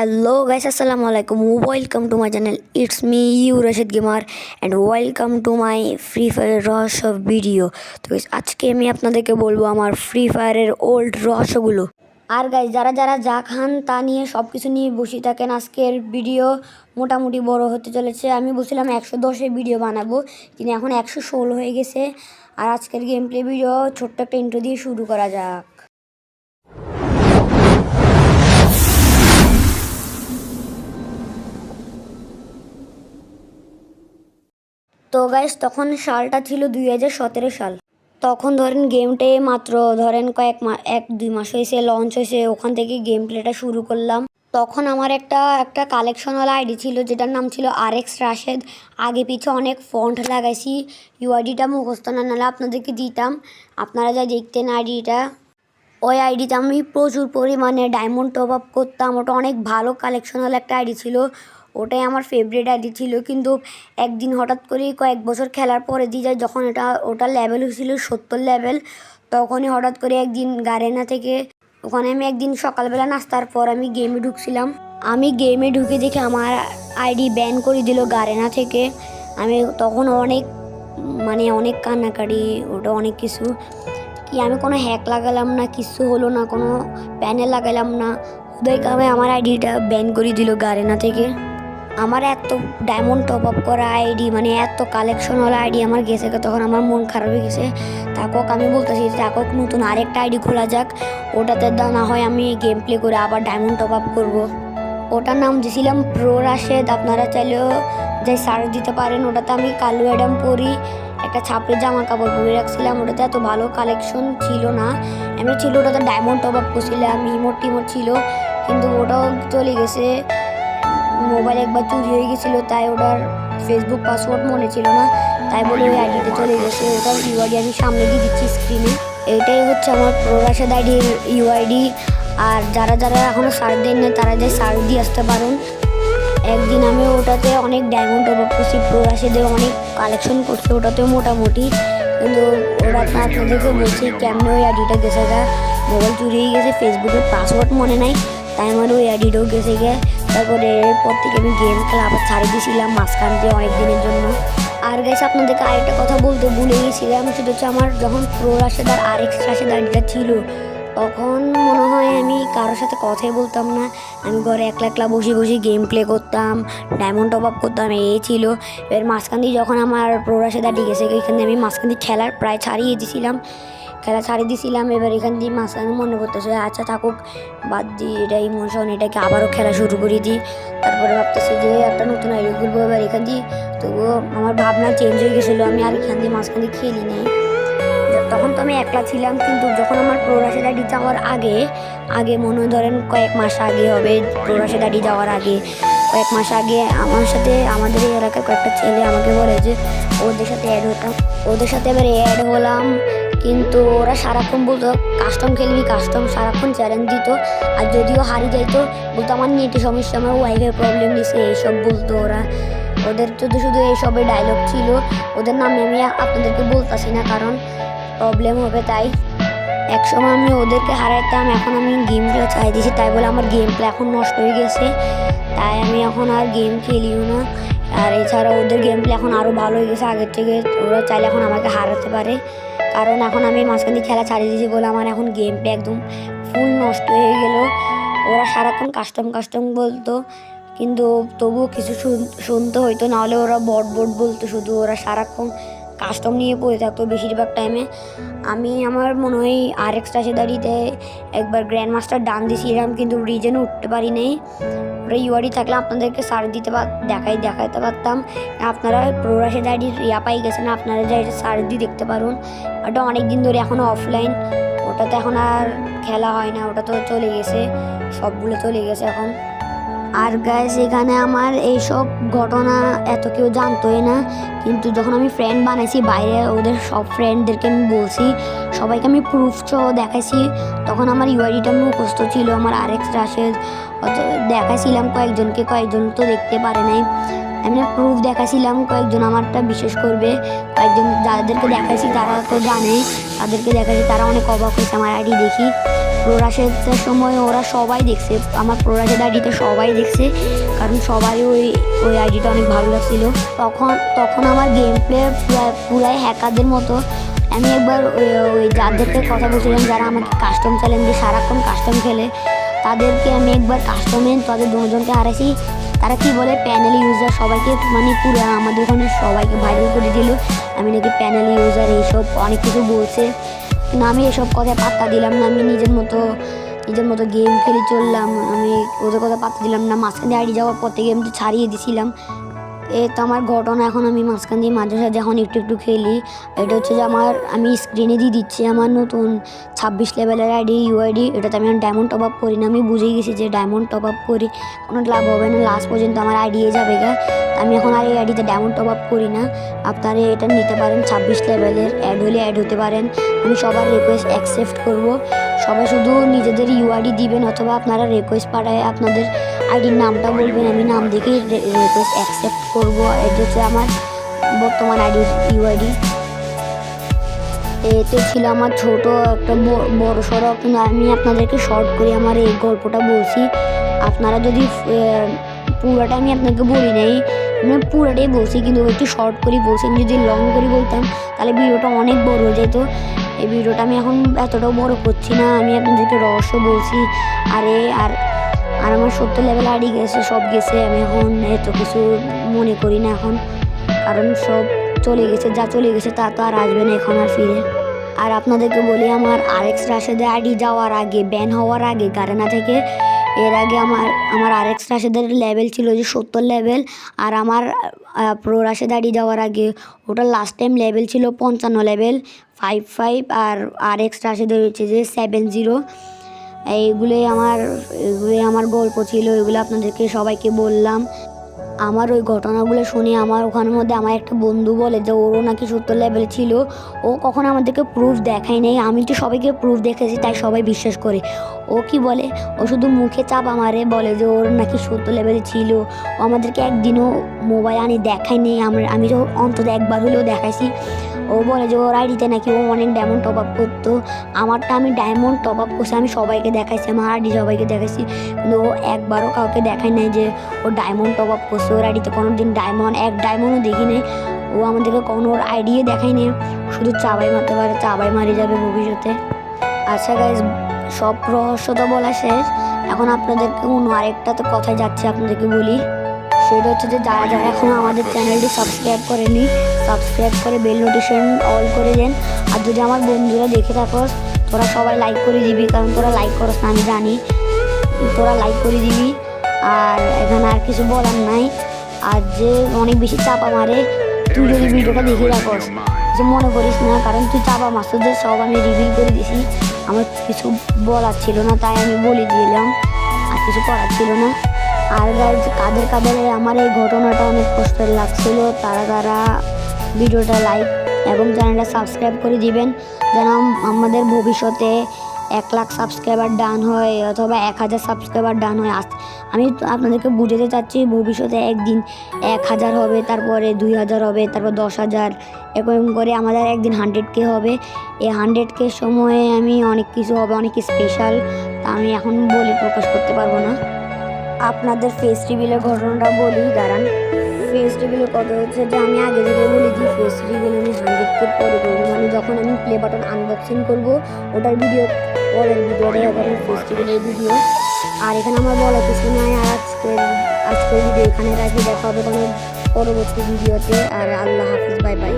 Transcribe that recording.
Hello guys, assalamu alaikum. Welcome to my channel. It's me, you Rashid Gimar, and welcome to my Free Fire রহস্য video তো guys, আজকে আমি আপনাদেরকে বলব আমার ফ্রি ফায়ারের ওল্ড রহস্যগুলো আর গাইজ যারা যারা যা খান তা নিয়ে সব কিছু নিয়ে বসে থাকেন আজকের ভিডিও মোটামুটি বড় হতে চলেছে। আমি বলছিলাম একশো দশে ভিডিও বানাবো কিন্তু এখন একশো ষোলো হয়ে গেছে। আর আজকের গেম প্লে ভিডিও ছোট্ট একটা ইন্ট্রো দিয়ে শুরু করা যাক। তো গাইস তখন সালটা ছিল দুই হাজার সতেরো সাল। তখন ধরেন গেমটাই মাত্র, ধরেন কয়েক মা, এক, দুই মাস হয়েছে লঞ্চ হয়েছে, ওখান থেকে গেম প্লেটা শুরু করলাম। তখন আমার একটা একটা কালেকশনওয়ালা আইডি ছিল, যেটার নাম ছিল আর এক্স রাশেদ আগে পিছে অনেক ফন্ট লাগাইছি ইউআইডিটা মুখস্থ না, নাহলে আপনাদেরকে দিতাম। আপনারা যা দেখতেন আইডিটা ওই আইডিতে আমি প্রচুর পরিমাণে ডায়মন্ড টপ আপ করতাম, ওটা অনেক ভালো কালেকশনাল একটা আইডি ছিল। ওটাই আমার ফেভারিট আইডি ছিল। কিন্তু একদিন হঠাৎ করে কয়েক বছর খেলার পরে দিয়ে যায় যখন এটা, ওটা লেভেল হয়েছিল সত্তর লেভেল তখনই হঠাৎ করে একদিন গারেনা থেকে, ওখানে আমি একদিন সকালবেলা নাস্তার পর আমি গেমে ঢুকছিলাম। আমি গেমে ঢুকে দেখে আমার আইডি ব্যান করে দিল গারেনা থেকে। আমি তখন অনেক মানে অনেক কান্নাকাটি, ওটা অনেক কিছু। কি আমি কোনো হ্যাক লাগালাম না, কিছু হলো না, কোনো প্যানেল লাগালাম না। ওদের কামে আমার আইডিটা ব্যান করে দিল গারেনা থেকে। আমার এত ডায়মন্ড টপ আপ করা আইডি মানে এত কালেকশনওয়ালা আইডি আমার গেছে তখন আমার মন খারাপ হয়ে গেছে। তাকক আমি বলতেছি তাকক নতুন আরেকটা আইডি খোলা যাক, ওটাতে না হয় আমি গেম প্লে করে আবার ডায়মন্ড টপ আপ করব। ওটার নাম দিয়েছিলাম প্রো রাশেদ আপনারা চাইলেও যে সার্চ দিতে পারেন, ওটাতে আমি কালো অ্যাডাম পরি, একটা ছাপড়ে জামা কাপড় পরে রাখছিলাম, ওটাতে এত ভালো কালেকশন ছিল না। এমনি ছিল, ওটাতে ডায়মন্ড টপ আপ করছিলাম ইমোট টিমোট ছিল, কিন্তু ওটাও চলে গেছে। মোবাইল একবার চুরি হয়ে গেছিল, তাই ওটার ফেসবুক পাসওয়ার্ড মনে ছিল না, তাই বলে ওই আইডিতে চলে গেছে। ওটার ইউআইডি আমি সামনে দিয়ে দিচ্ছি স্ক্রিনে এটাই হচ্ছে আমার প্রো রাশেদ আইডির ইউআইডি আর যারা যারা এখনও সার্চ দেন না তারা যে সার্চ দিয়ে আসতে পারেন। একদিন আমি ওটাতে অনেক ডায়মন্ড আপ করছি প্রো রাশেদের অনেক কালেকশন করছি ওটাতে মোটামুটি। কিন্তু ওরা আপনাদেরকে বলছি, কেমনে ওই আইডিটা গেছে গা? মোবাইল চুরি হয়ে গেছে ফেসবুকের পাসওয়ার্ড মনে নাই, তাই আমার ওই আইডিটাও গেছে গে। তারপরে এরপর থেকে আমি গেম খেলা আবার ছাড়িয়ে দিয়েছিলাম মাঝখান দিয়ে অনেক দিনের জন্য। আর গেছে আপনাদেরকে আরেকটা কথা বলতে ভুলে গেছিলাম, সেটা হচ্ছে আমার যখন প্রো রাশেদার আর এক্স রাশেদার যেটা ছিল তখন মনে হয় আমি কারোর সাথে কথাই বলতাম না। আমি ঘরে একলা একলা বসে বসে গেম প্লে করতাম ডায়মন্ড টপ আপ করতাম, এই ছিল। এবার মাঝখান দিয়ে যখন আমার প্রোরাসে দাঁড়িয়ে গেছে, এখানে আমি মাঝখান দিয়ে খেলার প্রায় ছাড়িয়ে দিয়েছিলাম খেলা ছাড়িয়ে দিয়েছিলাম এবার এখান দিয়ে মাঝখানে মনে করতেছে আচ্ছা থাকুক, বাদ দিই এটা ইমোশন এটাকে আবারও খেলা শুরু করে দিই। তারপরে ভাবতেছি যে একটা নতুন আইডি খুলবো, এবার এখান দিয়ে তবুও আমার ভাবনা চেঞ্জ হয়ে গেছিল, আমি আর এখান দিয়ে মাঝখান খেলি নাই। তখন তো আমি একলা ছিলাম, কিন্তু যখন আমার প্রোরাসে দাঁড়ি যাওয়ার আগে আগে মনে ধরেন কয়েক মাস আগে হবে প্রোরাসে দাঁড়ি যাওয়ার আগে, কয়েক মাস আগে আমার সাথে, আমাদের এই এলাকার কয়েকটা ছেলে আমাকে বলে যে, ওদের সাথে অ্যাড হতাম ওদের সাথে এবার অ্যাড হলাম। কিন্তু ওরা সারাক্ষণ বলতো কাস্টম খেলবি কাস্টম সারাক্ষণ চ্যালেঞ্জ দিত। আর যদিও হারিয়ে যাইতো, বলতো, আমার নেটের সমস্যা, আমার ওয়াইফাই প্রবলেম দিছে। এইসব বলতো ওরা। ওদের তো শুধু এইসবের ডায়লগ ছিল, ওদের নামে আমি আপনাদেরকে বলতেছি না, কারণ প্রবলেম হবে তাই। একসময় আমি ওদেরকে হারাইতাম, এখন আমি গেম প্লে চাই দিয়েছি, তাই বলে আমার গেম প্লে এখন নষ্ট হয়ে গেছে। তাই আমি এখন আর গেম খেলিও না। আর এছাড়া ওদের গেম প্লে এখন আরও ভালো হয়ে গেছে, আগের থেকে ওরা চাইলে এখন আমাকে হারাতে পারে। কারণ এখন আমি মাঝখানে খেলা ছাড়িয়ে দিয়েছি বলে আমার এখন গেম প্লে একদম ফুল নষ্ট হয়ে গেল। ওরা সারাক্ষণ কাস্টম কাস্টম বলতো, কিন্তু তবুও কিছু শুন- শুনতে হইতো, নাহলে ওরা বট বট বলতো শুধু, ওরা সারাক্ষণ কাস্টম নিয়ে পড়ে থাকতো বেশিরভাগ টাইমে আমি আমার মনে হয় আর এক্সট্রা দাঁড়িতে একবার গ্র্যান্ড মাস্টার ডান দিয়েছিলাম, কিন্তু রিজনে উঠতে পারি নাই। ওরা ইউআরই থাকলে আপনাদেরকে সার দিতে পার দেখাই দেখাতে পারতাম। আপনারা প্রোরাসে দাঁড়িয়ে ইয়া পাই গেছেন, আপনারা যাই সার দিয়ে দেখতে পারুন। ওটা অনেক দিন ধরে এখনও অফলাইন ওটা তো এখন আর খেলা হয় না, ওটা তো চলে গেছে। সবগুলো চলে গেছে এখন। আর গাইস এখানে আমার এইসব ঘটনা এত কেউ জানতোই না। কিন্তু যখন আমি ফ্রেন্ড বানাইছি বাইরে, ওদের সব ফ্রেন্ডদেরকে আমি বলছি, সবাইকে আমি প্রুফ সহ দেখাইছি। তখন আমার ইউআইডিটা মুখস্থ ছিল, আমার আরেক রাশেদ অত দেখাইছিলাম কয়েকজনকে, কয়েকজন তো দেখতে পারে নাই। এমনি প্রুফ দেখাছিলাম কয়েকজন আমারটা বিশ্বাস করবে। কয়েকজন যাদেরকে দেখাইছি তারা তো জানে। তাদেরকে দেখাইছি তারা অনেক অবাক হয়েছে আমার আইডি দেখি। প্রোরাসের সময় ওরা সবাই দেখছে। আমার প্রোরাসের আইডিতে সবাই দেখছে। কারণ সবাই ওই ওই আইডিটা অনেক ভালো লাগছিল। তখন তখন আমার গেম প্লে পুরাই হ্যাকারদের মতো। আমি একবার ওই ওই যাদেরকে কথা বলছিলাম, যারা আমাকে কাস্টম চ্যালেঞ্জ দিয়ে সারাক্ষণ কাস্টম খেলে, তাদেরকে আমি একবার কাস্টমে তাদের দুজনকে হারাইছি। তারা কি বলে? প্যানেল ইউজার সবাইকে মানে পুরো আমাদের ওখানে সবাইকে ভাইরাল করে দিল। আমি নাকি প্যানেল ইউজার এইসব অনেক কিছু বলছে। কিন্তু আমি এসব কথায় পাত্তা দিলাম না, আমি নিজের মতো নিজের মতো গেম খেলে চললাম। আমি ওদের কথা পাত্তা দিলাম না, মাঝখানে আইডি যাওয়ার পর থেকে আমি তো ছাড়িয়ে দিছিলাম। এ তো আমার ঘটনা এখন আমি মাঝখান দিয়ে মাঝে সাঝে এখন একটু একটু খেলি। এটা হচ্ছে যে আমার, আমি স্ক্রিনে দিয়ে দিচ্ছি আমার নতুন ছাব্বিশ লেভেলের আইডি ইউআইডি এটাতে আমি ডায়মন্ড টপ আপ করি না। আমি বুঝেই গেছি যে ডায়মন্ড টপ আপ করি, কোনো লাভ হবে না। লাস্ট পর্যন্ত আমার আইডি যাবে গা। আমি এখন আর এই আইডিতে ডায়মন্ড টপ আপ করি না। আপনারা এটা নিতে পারেন, ছাব্বিশ লেভেলের অ্যাড হলে অ্যাড হতে পারেন। আমি সবার রিকোয়েস্ট অ্যাকসেপ্ট করব। সবাই শুধু নিজেদের ইউআইডি দিবেন অথবা আপনারা রিকোয়েস্ট পাঠায় আপনাদের আইডির নামটা বলবেন, আমি নাম দেখে রিকোয়েস্ট অ্যাকসেপ্ট করব। এটা হচ্ছে আমার বর্তমান আইডির ইউআইডি এতে ছিল আমার ছোট একটা বড় সড়ো আমি আপনাদেরকে শর্ট করে আমার এই গল্পটা বলছি। আপনারা যদি পুরোটা আমি আপনাকে বলি নাই আমি পুরোটাই বলছি, কিন্তু একটু শর্ট করে বলছি, আমি যদি লং করে বলতাম, তাহলে ভিডিওটা অনেক বড় হয়ে যেত। এই ভিডিওটা আমি এখন এতটাও বড় করছি না, আমি আপনাদেরকে রহস্য বলছি। আরে, আর আর আমার সত্তর লেভেল আড়ি গেছে, সব গেছে, আমি এখন এত কিছু মনে করি না এখন। কারণ সব চলে গেছে, যা চলে গেছে, তা তো আর আসবে না এখন আর ফিরে। আর আপনাদেরকে বলি, আমার আরেক্স রাশেদের আইডি যাওয়ার আগে ব্যান হওয়ার আগে গারেনা থেকে এর আগে আমার আমার আরেক রাশেদের লেভেল ছিল যে সত্তর লেভেল আর আমার প্রো রাশেদারি আইডি যাওয়ার আগে ওটা লাস্ট টাইম লেভেল ছিল পঞ্চান্ন লেভেল ফাইভ ফাইভ আর আর এক্স রাশেদের হচ্ছে যে সেভেন জিরো এইগুলোই আমার এগুলোই আমার গল্প ছিল, এগুলো আপনাদেরকে সবাইকে বললাম। আমার ওই ঘটনাগুলো শুনে আমার ওখানের মধ্যে আমার একটা বন্ধু বলে যে ওরও নাকি সত্তর লেভেল ছিল। ও কখনো আমাদেরকে প্রুফ দেখায় নাই। আমি তো সবাইকে প্রুফ দেখেছি, তাই সবাই বিশ্বাস করে। ও কি বলে? ও শুধু মুখে চাপ আমারে বলে যে ওর নাকি সত্তর লেভেলে ছিল। ও আমাদেরকে একদিনও মোবাইল আনি দেখায় নেই। আমার আমি তো অন্তত একবার হলেও দেখাইছি। ও বলে যে ওর আইডিতে নাকি ও অনেক ডায়মন্ড টপ আপ করতো। আমারটা আমি ডায়মন্ড টপ আপ করছি, আমি সবাইকে দেখাইছি আমার আইডি সবাইকে দেখাইছি। কিন্তু ও একবারও কাউকে দেখায় নাই যে ও ডায়মন্ড টপ আপ করছে। ওর আইডিতে কোনো দিন ডায়মন্ড এক ডায়মন্ডও দেখি নেই। ও আমাদেরকে কোনো ওর আইডিয়ে দেখায় নেই। শুধু চাবাই মারতে পারে, চাবাই মারি যাবে ভবিষ্যতে। আচ্ছা গাইজ সব রহস্য তো বলা শেষ। এখন আপনাদেরকে অন্য আরেকটা তো কথায় যাচ্ছে, আপনাদেরকে বলি। সেটা হচ্ছে যে যারা যারা এখনও আমাদের চ্যানেলটি সাবস্ক্রাইব করেনি, সাবস্ক্রাইব করে বেল নোটিফিকেশন অল করে দেন। আর যদি আমার বন্ধুরা দেখে থাকোস তোরা সবাই লাইক করে দিবি, কারণ তোরা লাইক করস না, আমি জানি। তোরা লাইক করে দিবি। আর এখানে আর কিছু বলার নাই। আর যে অনেক বেশি চাপা মারে, তুই যদি ভিডিওটা দেখে রাখোস যে মনে করিস না, কারণ তুই চাপা মারছ যে সব আমি রিভিল করে দিছি। আমার কিছু বলার ছিল না, তাই আমি বলে দিলাম। আর কিছু করার ছিল না। আর কাদের কাদের আমার এই ঘটনাটা অনেক কষ্টের লাগছিল, তারা তারা ভিডিওটা লাইক এবং চ্যানেলটা সাবস্ক্রাইব করে দিবেন, যেন আমাদের ভবিষ্যতে এক লাখ সাবস্ক্রাইবার ডান হয় অথবা এক হাজার সাবস্ক্রাইবার ডান হয়। আস- আমি আপনাদেরকে বুঝাতে চাচ্ছি, ভবিষ্যতে একদিন এক হাজার হবে, তারপরে দুই হাজার হবে, তারপর দশ হাজার, এরকম করে আমাদের একদিন হান্ড্রেড কে হবে। এই হান্ড্রেড কে সময়ে আমি অনেক কিছু হবে, অনেক স্পেশাল তা আমি এখন বলে প্রকাশ করতে পারব না। আপনাদের ফেস রিভিলের ঘটনাটা বলি দাঁড়ান। ফেস রিভিলের কথা হচ্ছে যে, আমি আগে থেকে বলে দিই ফেস রিভিল আমি হান্ড্রেড কে পরে করব। মানে যখন আমি প্লে বাটন আনবক্সিং করব, ওটার ভিডিও পরের ভিডিওটাই হবে ফেস রিভিলের ভিডিও আর এখানে আমার বলা কিছু নয় আর আজকের আজকের ভিডিও এখানে রাখি, দেখা হবে কোনো পরবর্তী ভিডিওতে আর আল্লাহ হাফিজ বাই বাই